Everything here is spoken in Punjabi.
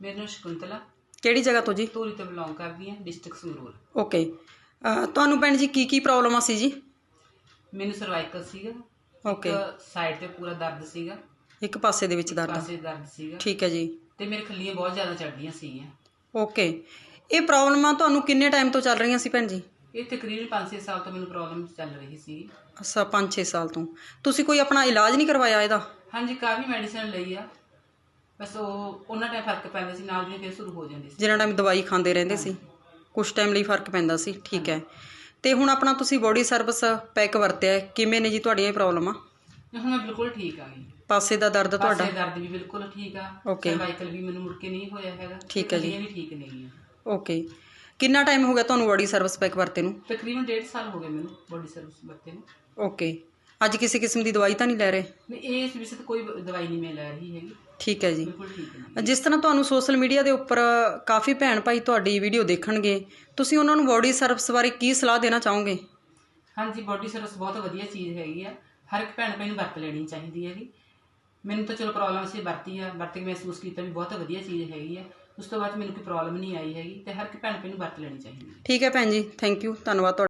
ਮੇਰਾ ਨਾਮ ਸ਼ਕੁੰਤਲਾ ਕਿਹੜੀ ਜਗ੍ਹਾ ਤੋਂ ਜੀ? ਧੂਰੀ ਤੋਂ ਬਿਲੋਂਗ ਕਰਦੀ ਹਾਂ ਡਿਸਟ੍ਰਿਕਟ ਸੰਗਰੂਰ। ਓਕੇ ਤੁਹਾਨੂੰ ਭੈਣ ਜੀ ਕੀ ਕੀ ਪ੍ਰੋਬਲਮਾਂ ਸੀ ਜੀ? ਮੈਨੂੰ ਸਰਵਾਈਕਲ ਸੀਗਾ। ਓਕੇ ਸਾਈਡ ਤੇ ਪੂਰਾ ਦਰਦ ਸੀਗਾ। ਇੱਕ ਪਾਸੇ ਦੇ ਵਿੱਚ ਦਰਦ ਪਾਸੇ ਦਰਦ ਸੀਗਾ। ਠੀਕ ਹੈ ਜੀ। ਤੇ ਮੇਰੇ ਖੱਲੀਆਂ ਬਹੁਤ ਜ਼ਿਆਦਾ ਚੜਦੀਆਂ ਸੀਗੀਆਂ। ਓਕੇ ਇਹ ਪ੍ਰੋਬਲਮਾਂ ਤੁਹਾਨੂੰ ਕਿੰਨੇ ਟਾਈਮ ਤੋਂ ਚੱਲ ਰਹੀਆਂ ਸੀ ਭੈਣ ਜੀ? ਇਹ ਤਕਰੀਬਨ 5-6 ਸਾਲ ਤੋਂ ਮੈਨੂੰ ਪ੍ਰੋਬਲਮ ਚੱਲ ਰਹੀ ਸੀ। ਅੱਛਾ 5-6 ਸਾਲ ਤੋਂ। ਤੁਸੀਂ ਕੋਈ ਆਪਣਾ ਇਲਾਜ ਨਹੀਂ ਕਰਵਾਇਆ ਇਹਦਾ? ਹਾਂਜੀ ਕਾਫੀ ਮੈਡੀਸਿਨ ਲਈ ਆ। ਬਸ ਉਹ ਉਹਨਾਂ ਟਾਈਮ ਫ਼ਰਕ ਪੈਂਦਾ ਸੀ ਨਾਲ ਦੀ ਫਿਰ ਸ਼ੁਰੂ ਹੋ ਜਾਂਦੀ ਸੀ। ਜਿੰਨਾ ਟਾਈਮ ਦਵਾਈ ਖਾਂਦੇ ਰਹਿੰਦੇ ਸੀ ਕੁਝ ਟਾਈਮ ਲਈ ਫ਼ਰਕ ਪੈਂਦਾ ਸੀ ਠੀਕ ਹੈ। ਤੇ ਹੁਣ ਆਪਣਾ ਤੁਸੀਂ ਬੋਡੀ ਸਰਵਿਸ ਪੈਕ ਵਰਤਿਆ ਹੈ। ਕਿਵੇਂ ਨੇ ਜੀ ਤੁਹਾਡੀਆਂ ਇਹ ਪ੍ਰੋਬਲਮਾਂ ਤੇ ਹੁਣ ਮੈਂ ਬਿਲਕੁਲ ਠੀਕ ਆ ਗਈ ਪਾਸੇ ਦਾ ਦਰਦ ਤੁਹਾਡਾ? ਪਾਸੇ ਦਰਦ ਵੀ ਬਿਲਕੁਲ ਠੀਕ ਆ। Okay. ਸਰਵਾਈਕਲ ਵੀ ਮੈਨੂੰ ਮੁੜ ਕੇ ਨਹੀਂ ਹੋਇਆ ਹੈਗਾ ਠੀਕ ਹੈ ਜੀ। ਖੱਲੀਆਂ ਵੀ ਠੀਕ ਨਹੀਂ ਆ। ਓਕੇ ਕਿੰਨਾ ਟਾਈਮ ਹੋ ਗਿਆ ਤੁਹਾਨੂੰ ਬੋਡੀ ਸਰਵਿਸ ਪੈਕ ਵਰਤੇ ਨੂੰ? ਤਕਰੀਬਨ 1.5 ਸਾਲ ਹੋ ਗਏ ਮੈਨੂੰ ਬੋਡੀ ਸਰਵਿਸ ਵਰਤੇ ਨੂੰ। ਓਕੇ ਅੱਜ ਕਿਸੇ ਕਿਸਮ ਦੀ ਦਵਾਈ ਤਾਂ ਨਹੀਂ ਲੈ ਰਹੇ? ਨਹੀਂ ਇਸ ਵਿਸ਼ੇ ਤੇ ਕੋਈ ਦਵਾਈ ਨਹੀਂ ਮੈਂ ਲੈ ਰਹੀ ਹੈਗੀ। ਠੀਕ ਹੈ ਜੀ। ਬਿਲਕੁਲ ਠੀਕ ਹੈ ਜਿਸ ਤਰ੍ਹਾਂ ਤੁਹਾਨੂੰ ਸੋਸ਼ਲ ਮੀਡੀਆ ਦੇ ਉੱਪਰ ਕਾਫੀ ਭੈਣ ਭਾਈ ਤੁਹਾਡੀ ਵੀਡੀਓ ਦੇਖਣਗੇ ਤੁਸੀਂ ਉਹਨਾਂ ਨੂੰ ਬੋਡੀ ਸਰਵਿਸ ਬਾਰੇ ਕੀ ਸਲਾਹ ਦੇਣਾ ਚਾਹੋਗੇ? ਹਾਂਜੀ ਬੋਡੀ ਸਰਵਿਸ ਬਹੁਤ ਵਧੀਆ ਚੀਜ਼ ਹੈਗੀ ਆ। ਹਰ ਇੱਕ ਭੈਣ ਭਾਈ ਨੂੰ ਵਰਤ ਲੈਣੀ ਚਾਹੀਦੀ ਹੈਗੀ। ਮੈਨੂੰ ਤਾਂ ਚਲੋ ਪ੍ਰੋਬਲਮ ਸੀ ਵਰਤੀ ਆ ਵਰਤ ਕੇ ਮਹਿਸੂਸ ਕੀਤਾ ਵੀ ਬਹੁਤ ਵਧੀਆ ਚੀਜ਼ ਹੈਗੀ ਆ। ਉਸ ਤੋਂ ਬਾਅਦ ਮੈਨੂੰ ਕੋਈ ਪ੍ਰੋਬਲਮ ਨਹੀਂ ਆਈ ਹੈਗੀ ਤੇ ਹਰ ਇੱਕ ਭੈਣ ਭਾਈ ਨੂੰ ਵਰਤ ਲੈਣੀ ਚਾਹੀਦੀ ਹੈ। ਠੀਕ ਹੈ ਭੈਣ ਜੀ ਥੈਂਕ ਯੂ ਧੰਨਵਾਦ ਤੁਹਾਡਾ।